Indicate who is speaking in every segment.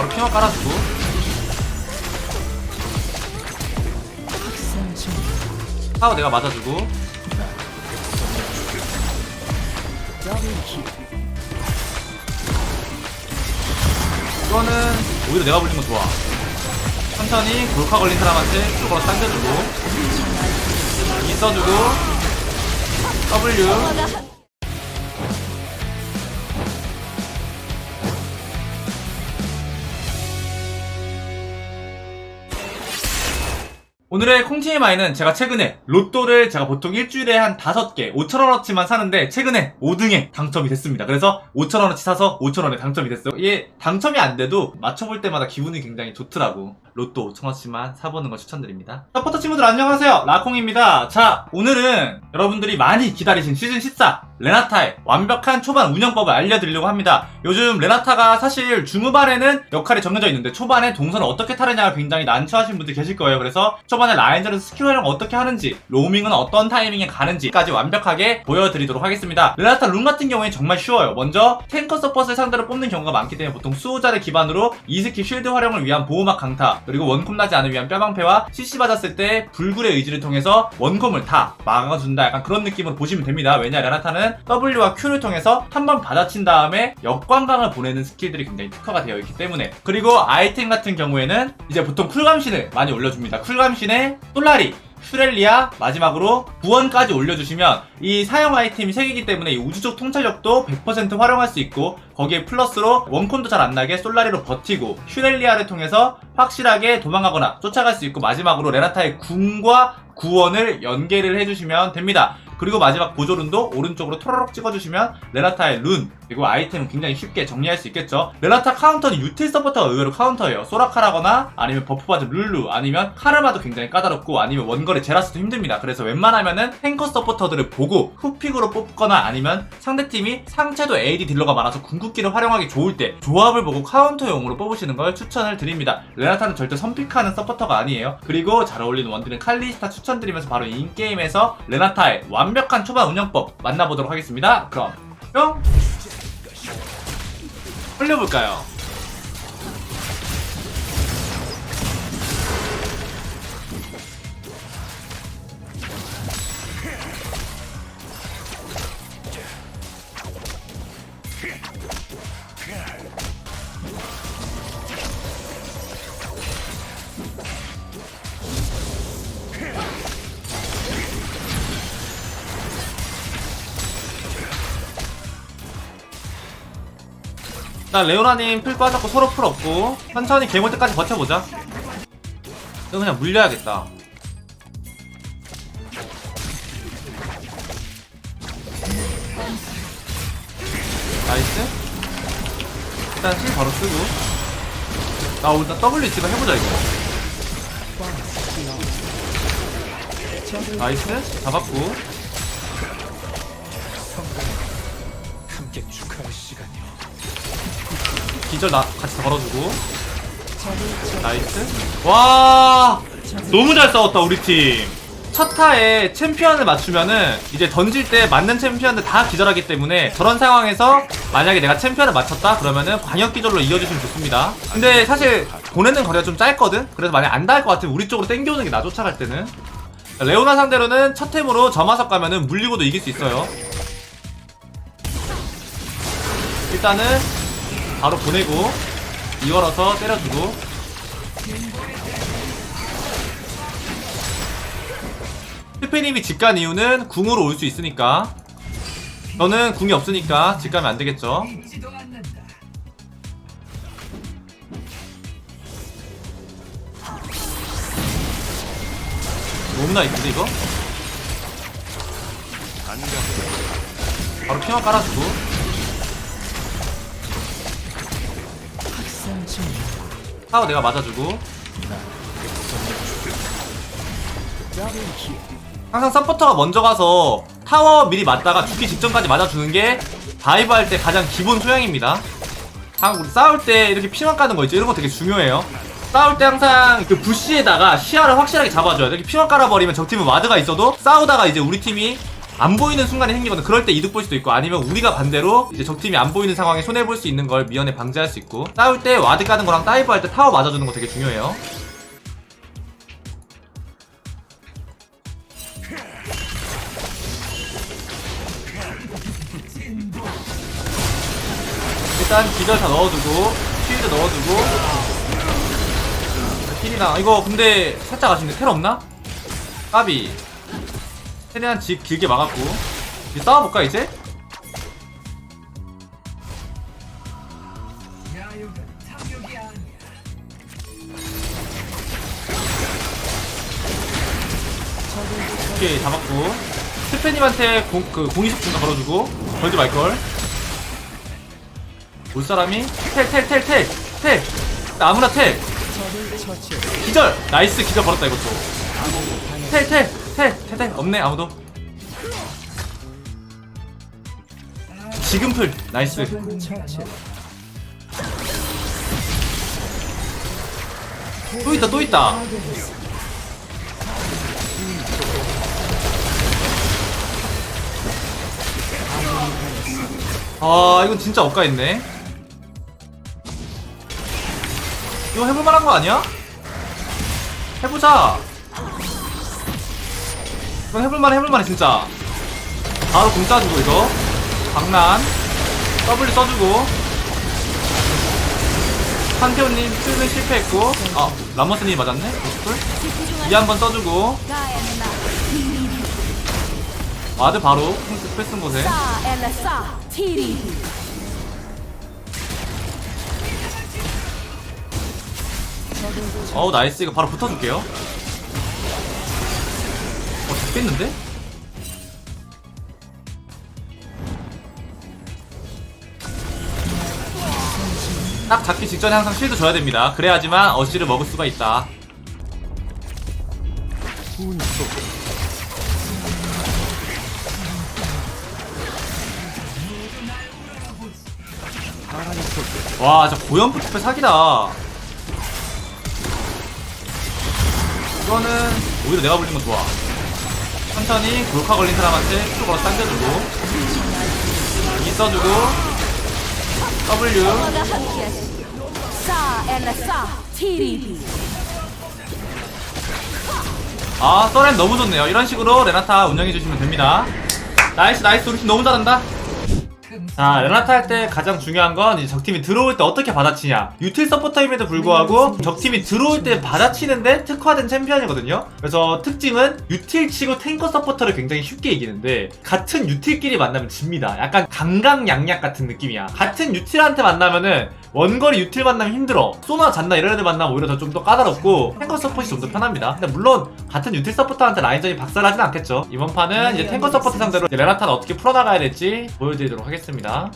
Speaker 1: 바로 핑화 깔아주고. 타워 내가 맞아주고. 이거는 오히려 내가 거 좋아. 천천히 골카 걸린 사람한테 쪽으로 당겨주고. 이 써주고. W 오늘의 콩티마이는 제가 최근에 로또를 제가 보통 일주일에 한 5개 5천원어치만 사는데 최근에 5등에 당첨이 됐습니다. 그래서 5천원어치 사서 5천원에 당첨이 됐어요. 이게 당첨이 안 돼도 맞춰볼 때마다 기분이 굉장히 좋더라고. 로또 5천원치만 사보는 거 추천드립니다. 서포터 친구들 안녕하세요. 라콩입니다. 자 오늘은 여러분들이 많이 기다리신 시즌 14 레나타의 완벽한 초반 운영법을 알려드리려고 합니다. 요즘 레나타가 사실 중후반에는 역할이 정해져 있는데 초반에 동선을 어떻게 타느냐가 굉장히 난처하신 분들 계실 거예요. 그래서 초반에 라인전에서 스킬 활용 어떻게 하는지, 로밍은 어떤 타이밍에 가는지까지 완벽하게 보여드리도록 하겠습니다. 레나타 룬 같은 경우에 정말 쉬워요. 먼저 탱커 서폿을 상대로 뽑는 경우가 많기 때문에 보통 수호자를 기반으로 이스킵 쉴드 활용을 위한 보호막 강타, 그리고 원콤 나지 않을 위한 뼈방패와 CC 받았을 때 불굴의 의지를 통해서 원콤을 다 막아준다. 약간 그런 느낌으로 보시면 됩니다. 왜냐 레나타는 W와 Q를 통해서 한 번 받아친 다음에 역광강을 보내는 스킬들이 굉장히 특화가 되어 있기 때문에 그리고 아이템 같은 경우에는 이제 보통 쿨감신을 많이 올려줍니다. 쿨감신 에 솔라리 슈렐리아 마지막으로 구원까지 올려주시면 이 사용 아이템이 3개이기 때문에 이 우주적 통찰력도 100% 활용할 수 있고 거기에 플러스로 원콤도 잘 안 나게 솔라리로 버티고 슈렐리아를 통해서 확실하게 도망가거나 쫓아갈 수 있고 마지막으로 레나타의 궁과 구원을 연계를 해주시면 됩니다. 그리고 마지막 보조룬도 오른쪽으로 토로록 찍어주시면 레나타의 룬 그리고 아이템은 굉장히 쉽게 정리할 수 있겠죠? 레나타 카운터는 유틸 서포터가 의외로 카운터예요. 소라카라거나 아니면 버프바즈 룰루 아니면 카르마도 굉장히 까다롭고 아니면 원거리 제라스도 힘듭니다. 그래서 웬만하면은 탱커 서포터들을 보고 훅픽으로 뽑거나 아니면 상대팀이 상체도 AD 딜러가 많아서 궁극기를 활용하기 좋을 때 조합을 보고 카운터용으로 뽑으시는 걸 추천을 드립니다. 레나타는 절대 선픽하는 서포터가 아니에요. 그리고 잘 어울리는 원딜은 칼리스타 추천드리면서 바로 인게임에서 레나타의 완벽한 초반 운영법 만나보도록 하겠습니다. 그럼 뿅 흘려볼까요? 나 레오나님 풀 빠졌고 서로 풀 없고 천천히 개몰 때까지 버텨보자. 이거 그냥 물려야겠다. 나이스. 일단 힐 바로 쓰고. 나 일단 W 있으면 해보자 이거. 나이스. 잡았고 기절 나 같이 걸어주고. 나이스. 와! 너무 잘 싸웠다 우리 팀 첫 타에 챔피언을 맞추면은 이제 던질 때 맞는 챔피언들 다 기절하기 때문에 저런 상황에서 만약에 내가 챔피언을 맞췄다? 그러면은 광역 기절로 이어주시면 좋습니다. 근데 사실 보내는 거리가 좀 짧거든? 그래서 만약 안 닿을 것 같으면 우리 쪽으로 땡겨오는 게 나 쫓아갈 때는. 레오나 상대로는 첫 템으로 점화석 가면은 물리고도 이길 수 있어요. 일단은 바로 보내고 이걸어서 때려주고. 스페님이 직간 이유는 궁으로 올 수 있으니까. 저는 궁이 없으니까 직가면 안 되겠죠. 너무 나이스데 이거? 바로 핑화 깔아주고 타워 내가 맞아주고. 항상 서포터가 먼저 가서 타워 미리 맞다가 죽기 직전까지 맞아주는 게 다이브 할 때 가장 기본 소양입니다. 항상 우리 싸울 때 이렇게 피만 까는 거 있죠? 이런 거 되게 중요해요. 싸울 때 항상 그 부시에다가 시야를 확실하게 잡아줘야 돼. 이렇게 피만 깔아버리면 적팀은 와드가 있어도 싸우다가 이제 우리 팀이 안 보이는 순간이 생기거든. 그럴 때 이득 볼 수도 있고 아니면 우리가 반대로 이제 적팀이 안 보이는 상황에 손해 볼 수 있는 걸 미연에 방지할 수 있고 싸울 때 와드 까는 거랑 다이브 할 때 타워 맞아주는 거 되게 중요해요. 일단 기절 다 넣어두고 쉴드 넣어두고 힐이나 이거 근데 살짝 아쉽네 텔 없나? 까비 최대한 집 길게 막았고. 이제 싸워볼까 이제? 오케이 잡았고. 스페님한테 공, 그 공이속 증가 걸어주고. 걸지 말걸. 올 사람이 텔 텔 텔 텔 텔. 아무나 텔. 기절. 나이스 기절 걸었다 이것도. 텔텔 텔텔텔 없네 아무도. 지금 풀. 나이스. 또 있다 또 있다. 아 이건 진짜 엇가있네. 이거 해볼만한 거 아니야? 해보자 이건 해볼만해 해볼만해 진짜. 바로 공 짜주고 이거. 장난 W 써주고. 판테온님 킬은 실패했고. 아 라머스님 맞았네? 이 한번 써주고. 와드 바로 패스인 곳에. 어우 나이스. 이거 바로 붙어줄게요. 어 잡겠는데? 딱 잡기 직전에 항상 쉴드 줘야 됩니다 그래야지만 어시를 먹을 수가 있다 와 진짜 고연부 투표 사기다 이거는 오히려 내가 불린 건 좋아. 천천히 골카 걸린 사람한테 쭉 걸어 당겨주고 이 써주고 W 아 서렌 너무 좋네요. 이런 식으로 레나타 운영해 주시면 됩니다. 나이스 나이스 우리 팀 너무 잘한다. 자 레나타 할 때 가장 중요한 건 이제 적팀이 들어올 때 어떻게 받아치냐. 유틸 서포터임에도 불구하고 적팀이 들어올 때 받아치는데 특화된 챔피언이거든요. 그래서 특징은 유틸 치고 탱커 서포터를 굉장히 쉽게 이기는데 같은 유틸끼리 만나면 집니다. 약간 강강약약 같은 느낌이야. 같은 유틸한테 만나면은 원거리 유틸 만나면 힘들어. 소나 잔나 이런 애들 만나면 오히려 더 좀 더 까다롭고 탱커 서폿이 좀더 편합니다. 근데 물론 같은 유틸 서포터한테 라인전이 박살나진 않겠죠. 이번 판은 이제 탱커 서포터 상대로 레나타는 어떻게 풀어나가야 될지 보여드리도록 하겠습니다.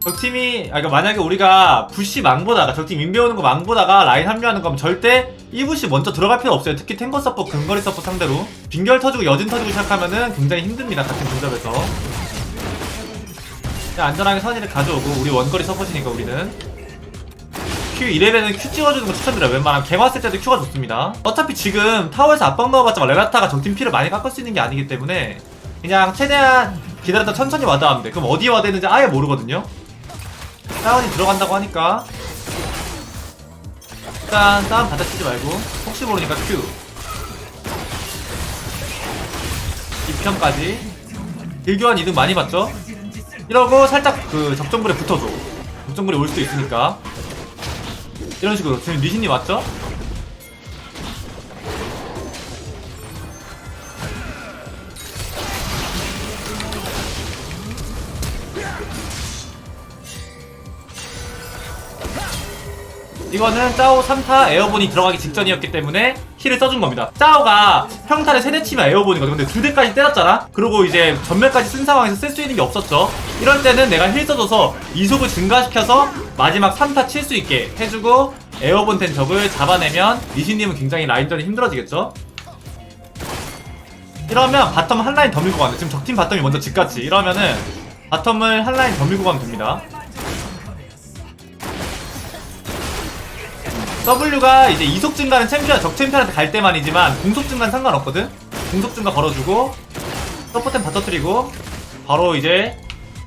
Speaker 1: 적팀이 아 그러니까 만약에 우리가 부시 망보다가 적팀 인베오는 거 망보다가 라인 합류하는 거면 절대 1부시 먼저 들어갈 필요 없어요. 특히 탱커 서포 근거리 서포 상대로. 빙결 터지고 여진 터지고 시작하면은 굉장히 힘듭니다 같은 그냥 안전하게 선의를 가져오고 우리 원거리 서포트니까 우리는 Q 2레벨은 Q 찍어주는 거 추천드려요. 웬만하면 갱 왔을 때도 Q가 좋습니다. 어차피 지금 타워에서 압박 넣어봤자 레나타가 적팀 피를 많이 깎을 수 있는 게 아니기 때문에 그냥 최대한 기다렸다 천천히 와드 하면 돼. 그럼 어디에 와드 했는지 아예 모르거든요. 싸운이 들어간다고 하니까 일단 싸움 받아치지 말고 혹시 모르니까 Q. 2편까지. 딜교환 이득 많이 봤죠? 이러고 살짝 그 적정불에 붙어줘. 적정불에 올 수도 있으니까 이런 식으로 지금 리신이 왔죠? 이거는 짜오 3타 에어본이 들어가기 직전이었기 때문에 힐을 써준 겁니다. 짜오가 평타를 세대 치면 에어본이거든. 근데 두 대까지 때렸잖아? 그리고 이제 전멸까지 쓴 상황에서 쓸 수 있는 게 없었죠. 이럴 때는 내가 힐 써줘서 이속을 증가시켜서 마지막 3타 칠 수 있게 해주고 에어본 된 적을 잡아내면 리신님은 굉장히 라인전이 힘들어지겠죠? 이러면 바텀 한 라인 더 밀고 가는데 지금 적팀 바텀이 먼저 집갔지. 이러면은 바텀을 한 라인 더 밀고 가면 됩니다. W가 이제 이속 증가는 챔피언 적 챔피언한테 갈 때만이지만 공속 증가는 상관없거든. 공속 증가 걸어주고 서포템 다 터뜨리고 바로 이제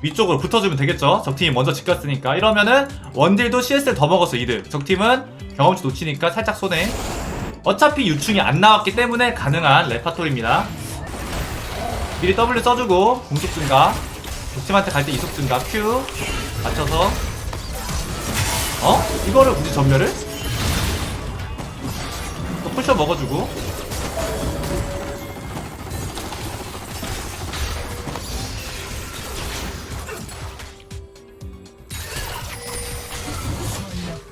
Speaker 1: 위쪽으로 붙어주면 되겠죠? 적팀이 먼저 지켰으니까. 이러면은 원딜도 CS를 더 먹어서 이득. 적팀은 경험치 놓치니까 살짝 손해. 어차피 유충이 안 나왔기 때문에 가능한 레파토리입니다. 미리 W 써주고 공속 증가. 적팀한테 갈 때 이속 증가 Q 맞춰서. 어? 이거를 굳이 전멸을? 또 풀셔 먹어주고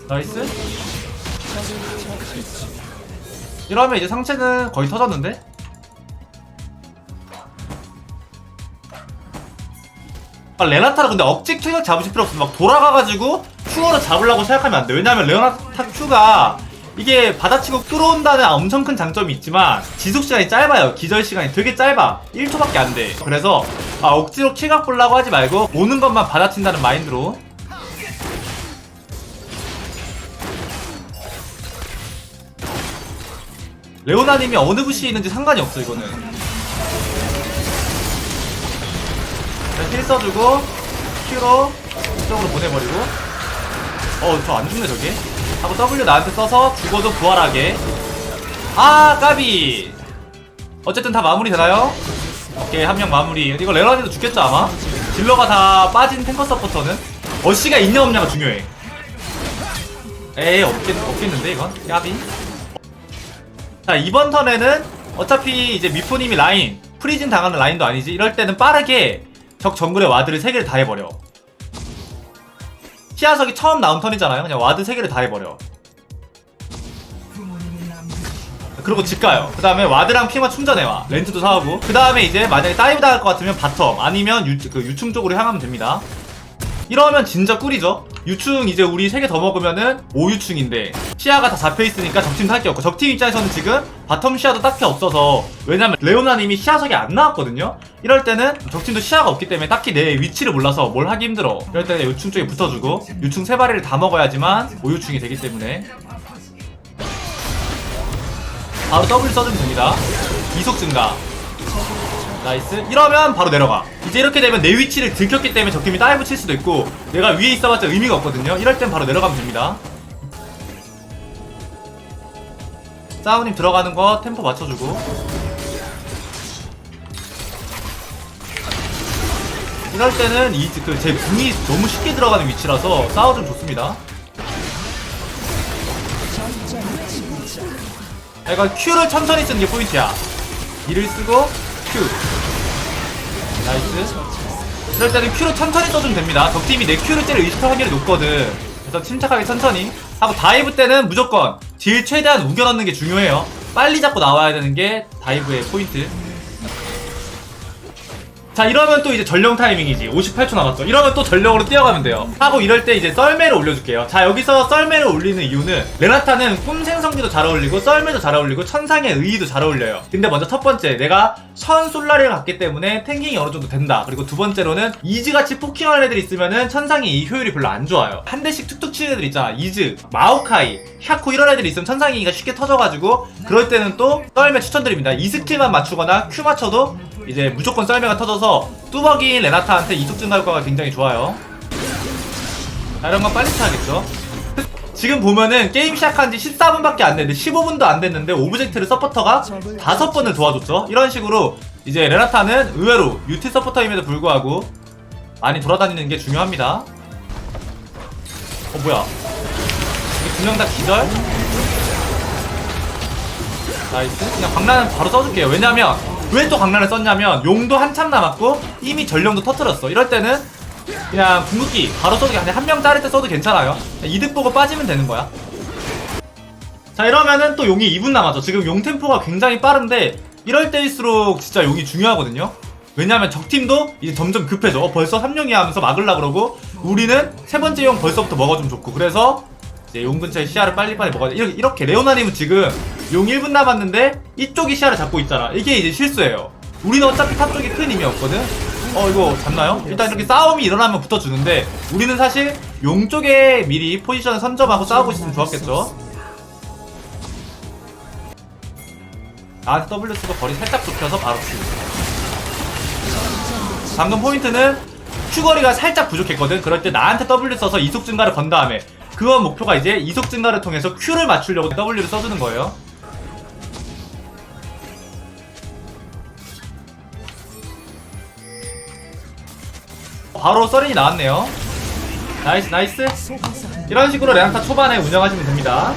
Speaker 1: 나이스 이러면 이제 상체는 거의 터졌는데? 아, 레나타를 근데 억지 큐격 잡으실 필요 없어. 막 돌아가가지고 큐어를 잡으려고 생각하면 안 돼. 왜냐면 레나타 큐가 이게 받아치고 끌어온다는 엄청 큰 장점이 있지만 지속 시간이 짧아요. 기절 시간이 되게 짧아. 1초밖에 안 돼. 그래서 아, 억지로 킬각 보려고 하지 말고 오는 것만 받아친다는 마인드로 레오나님이 어느 부시에 있는지 상관이 없어 이거는 자, 힐 써주고 Q로 이쪽으로 보내버리고 어 저 안 죽네 저게 하고 W 나한테 써서 죽어도 부활하게. 아 까비! 어쨌든 다 마무리 되나요? 오케이 한 명 마무리. 이거 레오나님도 죽겠죠 아마? 딜러가 다 빠진 탱커 서포터는? 어시가 있냐 없냐가 중요해. 에이 없겠, 없겠는데 이건? 까비? 자 이번 턴에는 어차피 이제 미포님이 라인 프리즌 당하는 라인도 아니지. 이럴 때는 빠르게 적 정글의 와드를 3개를 다 해버려 시야석이 처음 나온 턴이잖아요. 그냥 와드 3개를 다 해버려. 그리고 집 가요. 그 다음에 와드랑 핑화 충전해와. 렌즈도 사오고. 그 다음에 이제 만약에 다이브 당할 것 같으면 바텀. 아니면 유, 그 유충 쪽으로 향하면 됩니다. 이러면 진짜 꿀이죠. 유충 이제 우리 3개 더 먹으면은 5유충인데 시야가 다 잡혀있으니까 적팀 탈게 없고 적팀 입장에서는 지금 바텀 시야도 딱히 없어서 왜냐면 레오나님이 시야석이 안 나왔거든요? 이럴 때는 적팀도 시야가 없기 때문에 딱히 내 위치를 몰라서 뭘 하기 힘들어. 이럴 때는 유충 쪽에 붙어주고 유충 3마리를 다 먹어야지만 5유충이 되기 때문에 바로 W 써주면 됩니다. 이속 증가 나이스. 이러면 바로 내려가. 이제 이렇게 되면 내 위치를 들켰기 때문에 적팀이 다이브 칠 수도 있고 내가 위에 있어봤자 의미가 없거든요. 이럴 땐 바로 내려가면 됩니다. 사우님 들어가는 거 템포 맞춰주고. 이럴 때는 이그제 궁이 너무 쉽게 들어가는 위치라서 싸워 좀 좋습니다. 이거 Q를 천천히 쓰는 게 포인트야. E를 쓰고 나이스. 이럴 때는 Q를 천천히 써주면 됩니다. 적팀이 내 Q를 때릴 의식할 확률이 높거든. 그래서 침착하게 천천히. 하고 다이브 때는 무조건 딜 최대한 우겨 넣는 게 중요해요. 빨리 잡고 나와야 되는 게 다이브의 포인트 자 이러면 또 이제 전령 타이밍이지. 58초 남았죠 이러면 또 전령으로 뛰어가면 돼요. 하고 이럴 때 이제 썰매를 올려줄게요. 자 여기서 썰매를 올리는 이유는 레나타는 꿈 생성기도 잘 어울리고 썰매도 잘 어울리고 천상의 의의도 잘 어울려요. 근데 먼저 첫 번째 내가 천 솔라리를 갖기 때문에 탱킹이 어느 정도 된다. 그리고 두 번째로는 이즈같이 포킹하는 애들 있으면은 천상의 이 효율이 별로 안 좋아요. 한 대씩 툭툭 치는 애들 있잖아. 이즈 마오카이 샤코 이런 애들이 있으면 천상이가 쉽게 터져가지고 그럴 때는 또 썰매 추천드립니다. 이 스킬만 맞추거나 큐 맞춰도 이제 무조건 썰매가 터져서 뚜벅이인 레나타한테 이속 증가 효과가 굉장히 좋아요. 자, 이런 건 빨리 쳐야겠죠. 지금 보면은 게임 시작한 지 14분밖에 안 됐는데 15분도 안 됐는데 오브젝트를 서포터가 5번을 도와줬죠. 이런 식으로 이제 레나타는 의외로 유티 서포터임에도 불구하고 많이 돌아다니는 게 중요합니다. 어 뭐야? 이게 두명 다 기절? 나이스. 그냥 광란은 바로 써줄게요. 왜냐면 왜또 광란을 썼냐면 용도 한참 남았고 이미 전령도 터트렸어. 이럴 때는 그냥 궁극기 바로 써도 그냥 한명 자를 때 써도 괜찮아요. 이득 보고 빠지면 되는 거야. 자 이러면은 또 용이 2분 남았죠. 지금 용 템포가 굉장히 빠른데 이럴 때일수록 진짜 용이 중요하거든요. 왜냐면 적팀도 이제 점점 급해져. 어, 벌써 3용이 하면서 막으려 그러고 우리는 세 번째 용 벌써부터 먹어주면 좋고 그래서 이제 용 근처에 시야를 빨리빨리 먹어야 돼. 이렇게, 이렇게 레오나님은 지금 용 1분 남았는데 이쪽이 시야를 잡고 있잖아. 이게 이제 실수예요. 우리는 어차피 탑 쪽에 큰 의미 없거든. 어 이거 잡나요? 일단 이렇게 싸움이 일어나면 붙어주는데 우리는 사실 용 쪽에 미리 포지션을 선점하고 싸우고 있으면 좋았겠죠. 나한테 W 쓰고 거리 살짝 좁혀서 바로 큐. 방금 포인트는 큐거리가 살짝 부족했거든. 그럴 때 나한테 W 써서 이속 증가를 건 다음에 그거 목표가 이제 이속 증가를 통해서 Q를 맞추려고 W를 써주는 거예요. 바로 썰인이 나왔네요. 나이스 나이스. 이런 식으로 레앙타 초반에 운영하시면 됩니다.